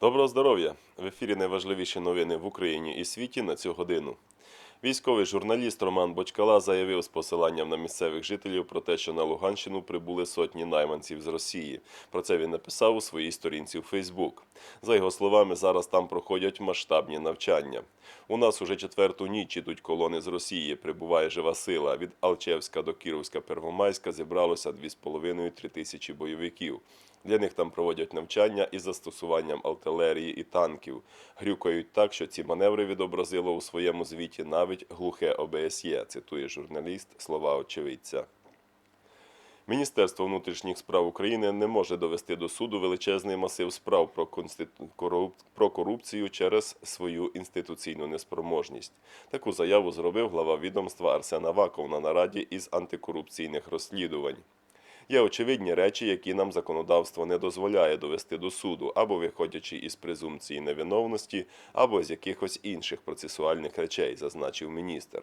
Доброго здоров'я! В ефірі найважливіші новини в Україні і світі на цю годину. Військовий журналіст Роман Бочкала заявив з посиланням на місцевих жителів про те, що на Луганщину прибули сотні найманців з Росії. Про це він написав у своїй сторінці у Фейсбук. За його словами, зараз там проходять масштабні навчання. У нас уже четверту ніч ідуть колони з Росії. Прибуває жива сила. Від Алчевська до Кіровська Первомайська зібралося 2,5-3 тисячі бойовиків. Для них там проводять навчання із застосуванням артилерії і танків. Грюкають так, що ці маневри відобразило у своєму звіті навіть глухе ОБСЄ, цитує журналіст слова очевидця. Міністерство внутрішніх справ України не може довести до суду величезний масив справ про, конститу... про корупцію через свою інституційну неспроможність. Таку заяву зробив глава відомства Арсен Аваков на нараді із антикорупційних розслідувань. Є очевидні речі, які нам законодавство не дозволяє довести до суду, або виходячи із презумпції невиновності, або з якихось інших процесуальних речей, зазначив міністр.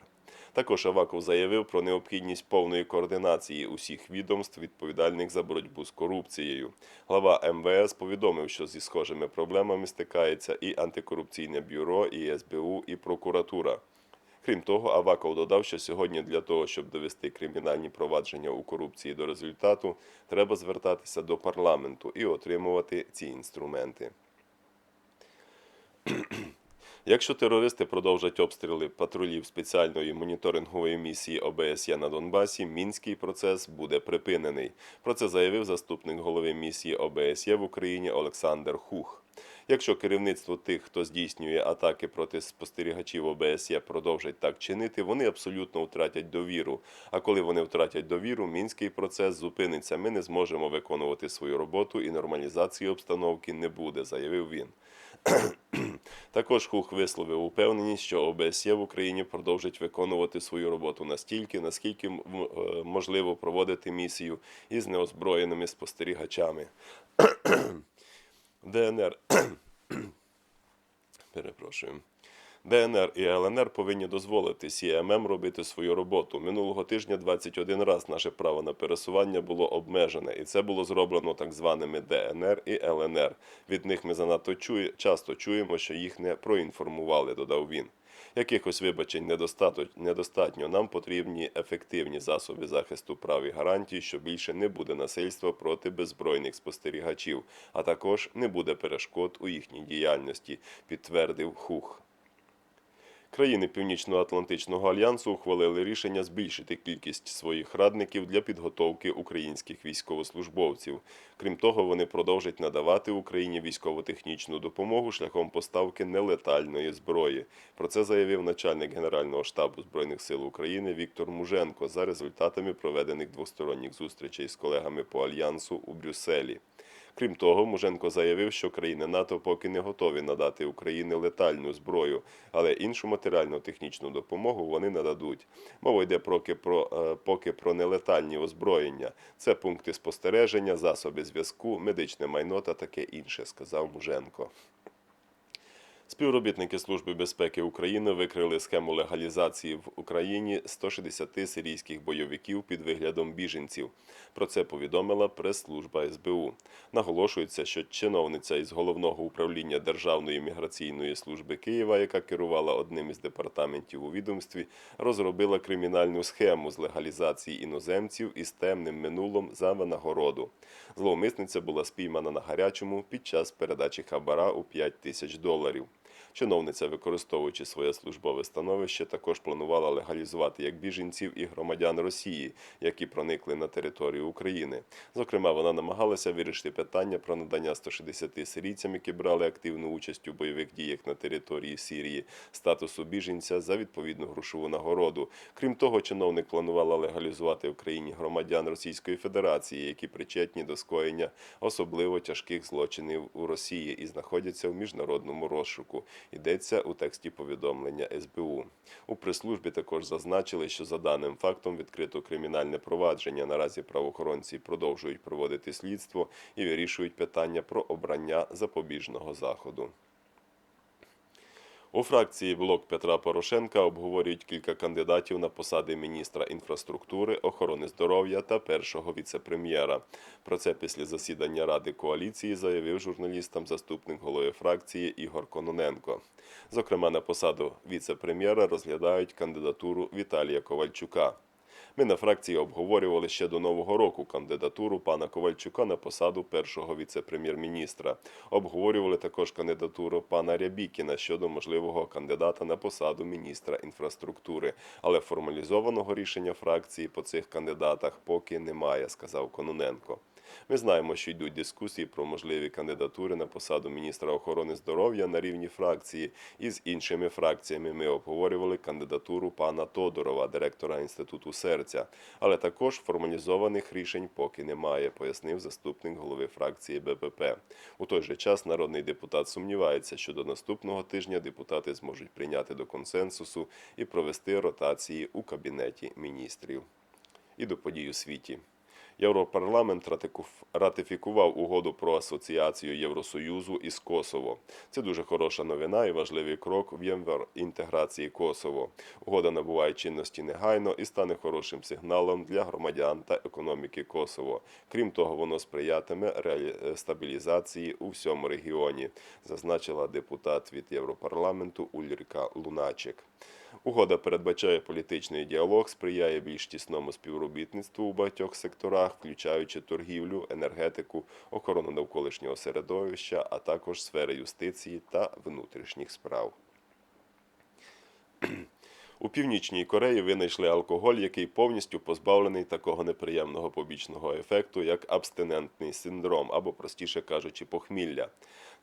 Також Аваков заявив про необхідність повної координації усіх відомств, відповідальних за боротьбу з корупцією. Глава МВС повідомив, що зі схожими проблемами стикається і антикорупційне бюро, і СБУ, і прокуратура. Крім того, Аваков додав, що сьогодні для того, щоб довести кримінальні провадження у корупції до результату, треба звертатися до парламенту і отримувати ці інструменти. Якщо терористи продовжать обстріли патрулів спеціальної моніторингової місії ОБСЄ на Донбасі, мінський процес буде припинений. Про це заявив заступник голови місії ОБСЄ в Україні Олександр Хух. Якщо керівництво тих, хто здійснює атаки проти спостерігачів ОБСЄ, продовжать так чинити, вони абсолютно втратять довіру. А коли вони втратять довіру, мінський процес зупиниться. Ми не зможемо виконувати свою роботу і нормалізації обстановки не буде, заявив він. Також Хух висловив упевненість, що ОБСЄ в Україні продовжить виконувати свою роботу настільки, наскільки е, можливо проводити місію із неозброєними спостерігачами. ДНР. Перепрошую. ДНР і ЛНР повинні дозволити СІММ робити свою роботу. Минулого тижня 21 раз наше право на пересування було обмежене, і це було зроблено так званими ДНР і ЛНР. Від них ми занадто чує, часто чуємо, що їх не проінформували, додав він. Якихось вибачень недостатньо. Нам потрібні ефективні засоби захисту прав і гарантій, що більше не буде насильства проти беззбройних спостерігачів, а також не буде перешкод у їхній діяльності, підтвердив Хух. Країни Північно-Атлантичного альянсу ухвалили рішення збільшити кількість своїх радників для підготовки українських військовослужбовців. Крім того, вони продовжать надавати Україні військово-технічну допомогу шляхом поставки нелетальної зброї. Про це заявив начальник Генерального штабу збройних сил України Віктор Муженко за результатами проведених двосторонніх зустрічей з колегами по альянсу у Брюсселі. Крім того, Муженко заявив, що країни НАТО поки не готові надати Україні летальну зброю, але іншу матеріально-технічну допомогу вони нададуть. Мова йде поки про, е, поки про нелетальні озброєння. Це пункти спостереження, засоби зв'язку, медичне майно та таке інше, сказав Муженко. Співробітники Служби безпеки України викрили схему легалізації в Україні 160 сирійських бойовиків під виглядом біженців. Про це повідомила прес-служба СБУ. Наголошується, що чиновниця із головного управління Державної міграційної служби Києва, яка керувала одним із департаментів у відомстві, розробила кримінальну схему з легалізації іноземців із темним минулом за винагороду. Зловмисниця була спіймана на гарячому під час передачі хабара у 5 тисяч доларів. Чиновниця, використовуючи своє службове становище, також планувала легалізувати як біженців і громадян Росії, які проникли на територію України. Зокрема, вона намагалася вирішити питання про надання 160 сирійцям, які брали активну участь у бойових діях на території Сирії, статусу біженця за відповідну грошову нагороду. Крім того, чиновник планувала легалізувати в країні громадян Російської Федерації, які причетні до скоєння особливо тяжких злочинів у Росії і знаходяться в міжнародному розшуку. Йдеться у тексті повідомлення СБУ. У прес-службі також зазначили, що за даним фактом відкрито кримінальне провадження. Наразі правоохоронці продовжують проводити слідство і вирішують питання про обрання запобіжного заходу. У фракції блок Петра Порошенка обговорюють кілька кандидатів на посади міністра інфраструктури, охорони здоров'я та першого віце-прем'єра. Про це після засідання Ради коаліції заявив журналістам заступник голови фракції Ігор Кононенко. Зокрема, на посаду віце-прем'єра розглядають кандидатуру Віталія Ковальчука. Ми на фракції обговорювали ще до нового року кандидатуру пана Ковальчука на посаду першого віце-прем'єр-міністра. Обговорювали також кандидатуру пана Рябікіна щодо можливого кандидата на посаду міністра інфраструктури. Але формалізованого рішення фракції по цих кандидатах поки немає, сказав Кононенко. Ми знаємо, що йдуть дискусії про можливі кандидатури на посаду міністра охорони здоров'я на рівні фракції. І з іншими фракціями ми обговорювали кандидатуру пана Тодорова, директора інституту серця. Але також формалізованих рішень поки немає, пояснив заступник голови фракції БПП. У той же час народний депутат сумнівається, що до наступного тижня депутати зможуть прийняти до консенсусу і провести ротації у кабінеті міністрів. І до подій у світі. Європарламент ратифікував угоду про асоціацію Євросоюзу із Косово. Це дуже хороша новина і важливий крок в євроінтеграції Косово. Угода набуває чинності негайно і стане хорошим сигналом для громадян та економіки Косово. Крім того, воно сприятиме реалі- стабілізації у всьому регіоні, зазначила депутат від Європарламенту Ульріка Луначек. Угода передбачає політичний діалог, сприяє більш тісному співробітництву у багатьох секторах, включаючи торгівлю, енергетику, охорону навколишнього середовища, а також сфери юстиції та внутрішніх справ. У Північній Кореї винайшли алкоголь, який повністю позбавлений такого неприємного побічного ефекту, як абстинентний синдром, або, простіше кажучи, похмілля.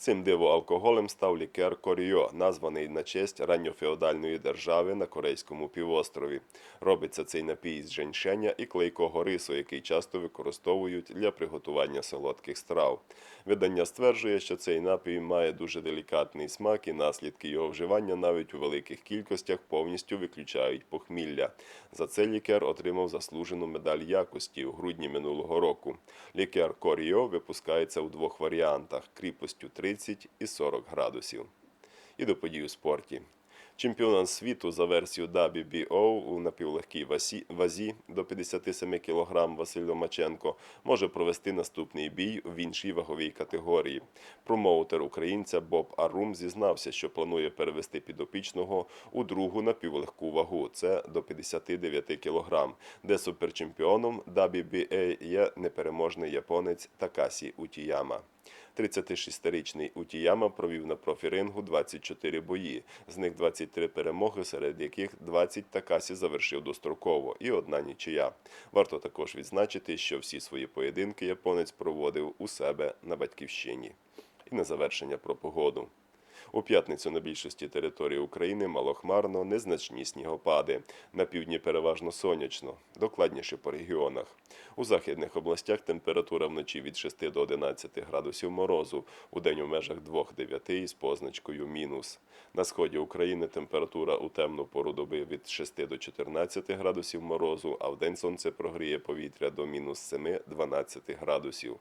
Цим диво-алкоголем став лікер Коріо, названий на честь ранньофеодальної держави на Корейському півострові. Робиться цей напій з женьшеня і клейкого рису, який часто використовують для приготування солодких страв. Видання стверджує, що цей напій має дуже делікатний смак, і наслідки його вживання навіть у великих кількостях повністю виключають похмілля. За це лікер отримав заслужену медаль якості у грудні минулого року. Лікер Коріо випускається у двох варіантах кріпостю 30 і 40 градусів. І до подій у спорті. Чемпіонат світу за версією WBO у напівлегкій вазі, вазі до 57 кг Василь Ломаченко може провести наступний бій в іншій ваговій категорії. Промоутер українця Боб Арум зізнався, що планує перевести підопічного у другу напівлегку вагу. Це до 59 кг, де суперчемпіоном WBA є непереможний японець Такасі Утіяма. 36-річний Утіяма провів на профірингу 24 бої, з них 23 перемоги, серед яких 20 Такасі завершив достроково і одна нічия. Варто також відзначити, що всі свої поєдинки японець проводив у себе на батьківщині. І на завершення про погоду. У п'ятницю на більшості території України малохмарно, незначні снігопади. На півдні переважно сонячно, докладніше по регіонах. У західних областях температура вночі від 6 до 11 градусів морозу, у день у межах 2-9 із позначкою мінус. На сході України температура у темну пору доби від 6 до 14 градусів морозу, а вдень сонце прогріє повітря до мінус 7-12 градусів.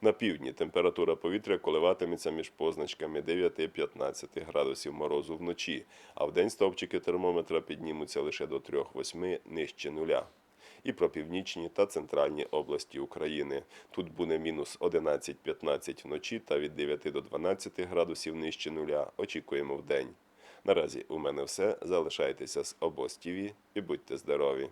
На півдні температура повітря коливатиметься між позначками 9-15 градусів морозу вночі, а вдень стовпчики термометра піднімуться лише до 3-8 нижче нуля. І про північні та центральні області України. Тут буде мінус 11-15 вночі та від 9 до 12 градусів нижче нуля. Очікуємо вдень. Наразі у мене все. Залишайтеся з обоз і будьте здорові!